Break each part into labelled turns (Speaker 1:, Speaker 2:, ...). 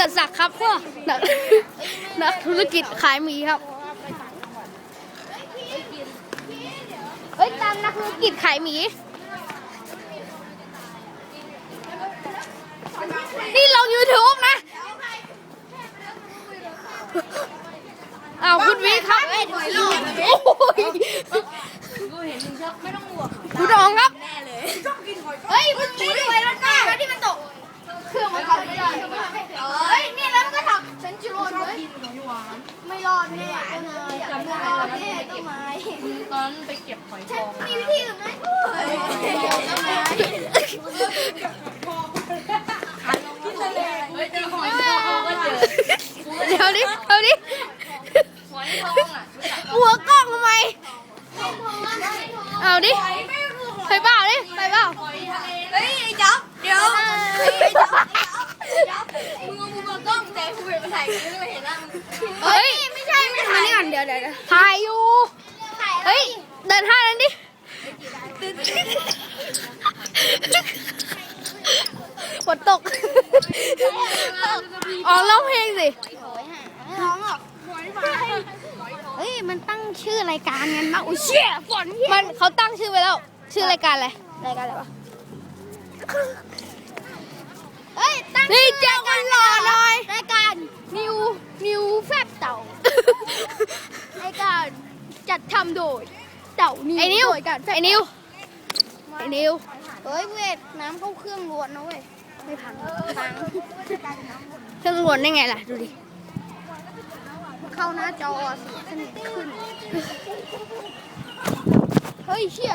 Speaker 1: สัตว์ศักดิ์ครับนักนักธุรกิจขายหมีครับเฮ้ยตามนักธุรกิจขายหมี นี่ลง YouTube นะอ้าวคุณวิครับโอ้ยคุณดองครับ เฮ้ยมันตีด้วยแล้วก็ที่มันตก เครื่องมันทำไม่ได้เฮ้ยนี่แล้วมันก็ทำเซนจูโร่เลยไม่รอดแน่ เลยไม่รอดแน่ต้นไม้
Speaker 2: ตอนไปเก็บหอยทอง
Speaker 1: มีวิธีอื่นไหมต้นไม้
Speaker 2: เฮ้ยเจอหอยทองก็เจอ
Speaker 1: เดี๋ยวดิเดี๋ยวดิ
Speaker 2: หอยทองอะ
Speaker 1: หัวกล้องทำไม เอาดิไปเปล่าดิไปเปล่า
Speaker 2: หอยทะเล
Speaker 3: เฮ้ยไอ้จ๊อบเดี๋ยว
Speaker 2: มึงเอามือมา กล้องแต่กูเป็นมาถ่ายกูไม่เห็นหน้ามึง
Speaker 1: เฮ้ย ไม่ใช่ไม่ถ่ายนี่ก่อนเดี๋ยวเดี๋ยวถ่ายอยู่เฮ้ย เดินท่านั้นดิ ฝนตก อ๋อร้องเพลงสิ
Speaker 3: ร้องหรอกเฮ้ย มันตั้งชื่อรายการกันมาอุ้ยเชี่ยฝน
Speaker 1: มันเขาตั้งชื่อไว้แล้ว ชื่อรายการอะไร
Speaker 3: รายการอะไรวะ เฮ้ย ตั้ง
Speaker 1: นี่แจ็คกันหล่อหน่อย
Speaker 3: รายการนิวนิวแฟบเต่า รายการ จัดทำโดยเต่านิว
Speaker 1: ไอ้นิว
Speaker 3: โดยการแฟบ
Speaker 1: ไอ้นิวไอ้นิว
Speaker 3: เฮ้ยเวทน้ำเข้าเครื่องล้วนนะเว้ยไม่พังพัง
Speaker 1: เครื่องรวนได้ไงล่ะดูดิ
Speaker 3: เข้าหน้าจอสีสนิทขึ้นเฮ้ยเชี่ย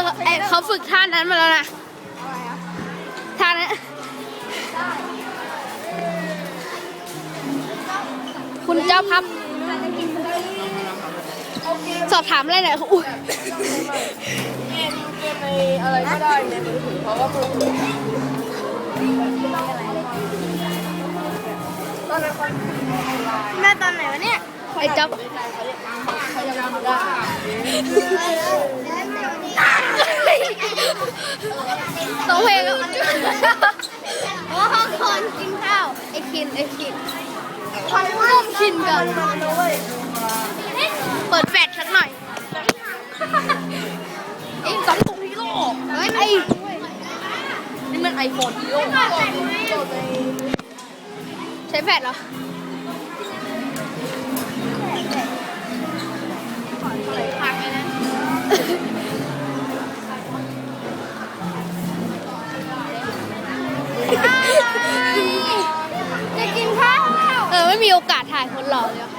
Speaker 1: ออไอเขาฝึกท่านั้นมาแล้วนะท่านั้นคุณเจ้าครับ สอบถามอะไรหน่อยอุ้ย
Speaker 2: เกมเกมในอะไรก็ได้ในมือถือเพราะว่ามือถือตอนนั้นคน
Speaker 3: แม่ตอนไหนวะเนี่ย
Speaker 1: ไอ้เจ้า
Speaker 2: เขายังทำได้
Speaker 1: สองเพลงแล้ว
Speaker 3: โอ้ห้องคนกินข้าว
Speaker 1: ไอคินไอคิน
Speaker 3: คอยร่วม
Speaker 1: คินกันเปิดแฟลชสักหน่อยไอ้สองตุงฮีโร่ไอ้
Speaker 2: นี่มันไอโฟนฮีโร่
Speaker 1: ใช้แฟลชเหรอ ม่มีโอกาสถ่ายคนหล่อเลยว่ะ